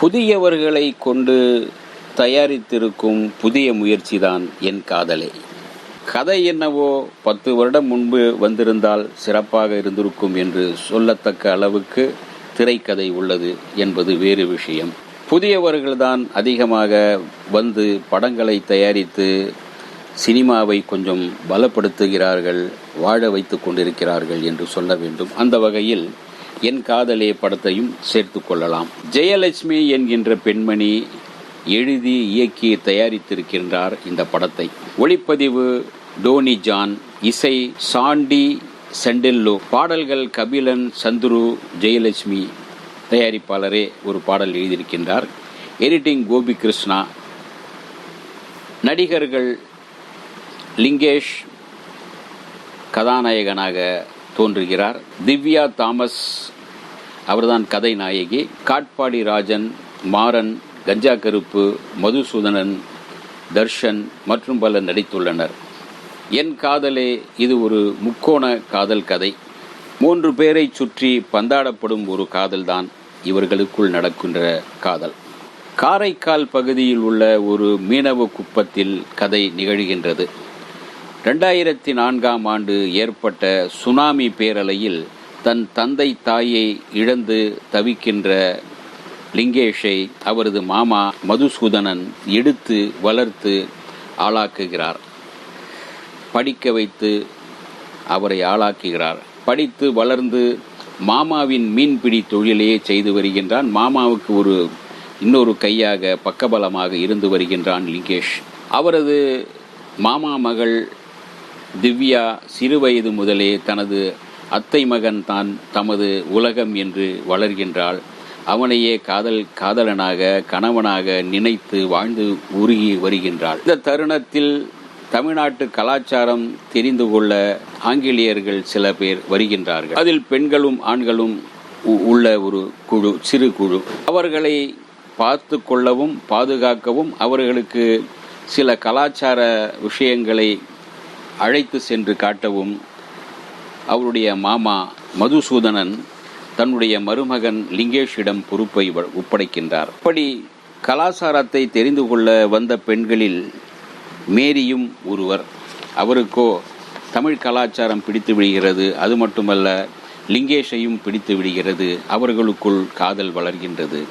புதியவர்களை கொண்டு தயாரித்திருக்கும் புதிய முயற்சிதான் என் காதலே. கதை என்னவோ பத்து வருடம் முன்பு வந்திருந்தால் சிறப்பாக இருந்திருக்கும் என்று சொல்லத்தக்க அளவுக்கு திரைக்கதை உள்ளது என்பது வேறு விஷயம். புதியவர்கள்தான் அதிகமாக வந்து படங்களை தயாரித்து சினிமாவை கொஞ்சம் பலப்படுத்துகிறார்கள் வாழ வைத்துக் கொண்டிருக்கிறார்கள் என்று சொல்ல வேண்டும். அந்த வகையில் என் காதலே படத்தையும் சேர்த்து கொள்ளலாம். ஜெயலட்சுமி என்கின்ற பெண்மணி எழுதி இயக்கி தயாரித்திருக்கின்றார் இந்த படத்தை. ஒளிப்பதிவு டோனி ஜான். இசை சாண்டி செண்டெல்லோ. பாடல்கள் கபிலன் சந்துரு ஜெயலட்சுமி தயாரிப்பாளரே ஒரு பாடல் எழுதியிருக்கின்றார். எடிட்டிங் கோபி கிருஷ்ணா நடிகர்கள் லிங்கேஷ் கதாநாயகனாக தோன்றுகிறார். திவ்யா தாமஸ் அவர்தான் கதை நாயகி. காட்பாடி ராஜன் மாறன் கஞ்சா கருப்பு மதுசூதனன் தர்ஷன் மற்றும் பலர் நடித்துள்ளனர். என் காதலே இது ஒரு முக்கோண காதல் கதை. மூன்று பேரை சுற்றி பந்தாடப்படும் ஒரு காதல்தான் இவர்களுக்குள் நடக்கின்ற காதல். காரைக்கால் பகுதியில் உள்ள ஒரு மீனவ குப்பத்தில் கதை நிகழ்கின்றது. ரெண்டாயிரத்தி நான்காம் ஆண்டு ஏற்பட்ட சுனாமி பேரலையில் தன் தந்தை தாயை இழந்து தவிக்கின்ற லிங்கேஷை அவரது மாமா மதுசூதனன் எடுத்து வளர்த்து ஆளாக்குகிறார். படிக்க வைத்து அவரை ஆளாக்குகிறார். படித்து வளர்ந்து மாமாவின் மீன்பிடி தொழிலையே செய்து வருகின்றான். மாமாவுக்கு ஒரு இன்னொரு கையாக பக்கபலமாக இருந்து வருகின்றான் லிங்கேஷ். அவரது மாமா மகள் திவ்யா சிறுவயது முதலே தனது அத்தை மகன் தான் தமது உலகம் என்று வளர்கின்றாள். அவனையே காதல் காதலனாக கணவனாக நினைத்து வாழ்ந்து உருகி வருகின்றாள். இந்த தருணத்தில் தமிழ்நாட்டு கலாச்சாரம் தெரிந்து கொள்ள ஆங்கிலேயர்கள் சில பேர் வருகின்றார்கள். அதில் பெண்களும் ஆண்களும் உ- உள்ள ஒரு குழு சிறு குழு. அவர்களை பார்த்து கொள்ளவும் பாதுகாக்கவும் அவர்களுக்கு சில கலாச்சார விஷயங்களை அழைத்து சென்று காட்டவும் அவருடைய மாமா மதுசூதனன் தன்னுடைய மருமகன் லிங்கேஷிடம் பொறுப்பை வ- ஒப்படைக்கின்றார். அப்படி கலாச்சாரத்தை தெரிந்து கொள்ள வந்த பெண்களில் மேரியும் ஒருவர். அவருக்கோ தமிழ் கலாச்சாரம் பிடித்து விடுகிறது. அது மட்டுமல்ல லிங்கேஷையும் பிடித்து விடுகிறது. அவர்களுக்குள் காதல் வளர்கின்றது.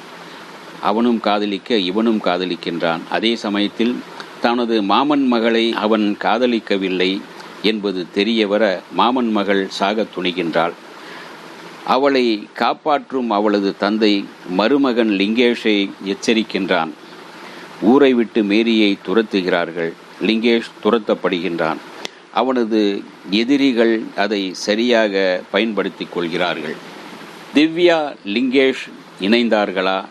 அவனும் காதலிக்க இவனும் காதலிக்கின்றான். அதே சமயத்தில் தனது மாமன் மகளை அவன் காதலிக்கவில்லை என்பது தெரியவர மாமன் மகள் சாகத் துணிகின்றாள். அவளை காப்பாற்றும் அவளது தந்தை மருமகன் லிங்கேஷை எச்சரிக்கின்றான். ஊரை விட்டு மேரியை துரத்துகிறார்கள். லிங்கேஷ் துரத்தப்படுகின்றான். அவனது எதிரிகள் அதை சரியாக பயன்படுத்திக் கொள்கிறார்கள். திவ்யா லிங்கேஷ் இணைந்தார்களா?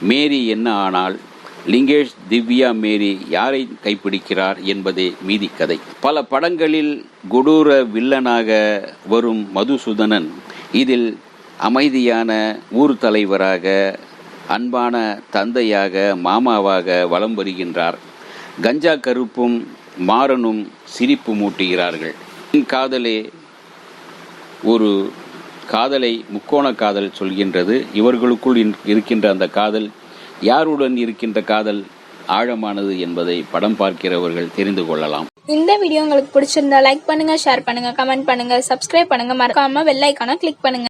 மேரி என்ன ஆனால் லிங்கேஷ் திவ்யா மேரி யாரை கைப்பிடிக்கிறார் என்பதே மீதி கதை. பல படங்களில் கொடூர வில்லனாக வரும் மதுசூதனன் இதில் அமைதியான ஊர் தலைவராக அன்பான தந்தையாக மாமாவாக வலம் வருகின்றார். கஞ்சா கருப்பும் மாறனும் சிரிப்பு மூட்டுகிறார்கள். என் காதலே ஒரு காதலை முக்கோண காதல் சொல்கின்றது. இவர்களுக்குள் இன்- இருக்கின்ற அந்த காதல் யாருடன் இருக்கின்ற காதல் ஆழமானது என்பதை படம் பார்க்கிறவர்கள் தெரிந்து கொள்ளலாம். இந்த வீடியோ உங்களுக்கு பிடிச்சிருந்தா லைக் பண்ணுங்க ஷேர் பண்ணுங்க கமெண்ட் பண்ணுங்க சப்ஸ்கிரைப் பண்ணுங்க. மறக்காம வெள்ளைக்கான கிளிக் பண்ணுங்க.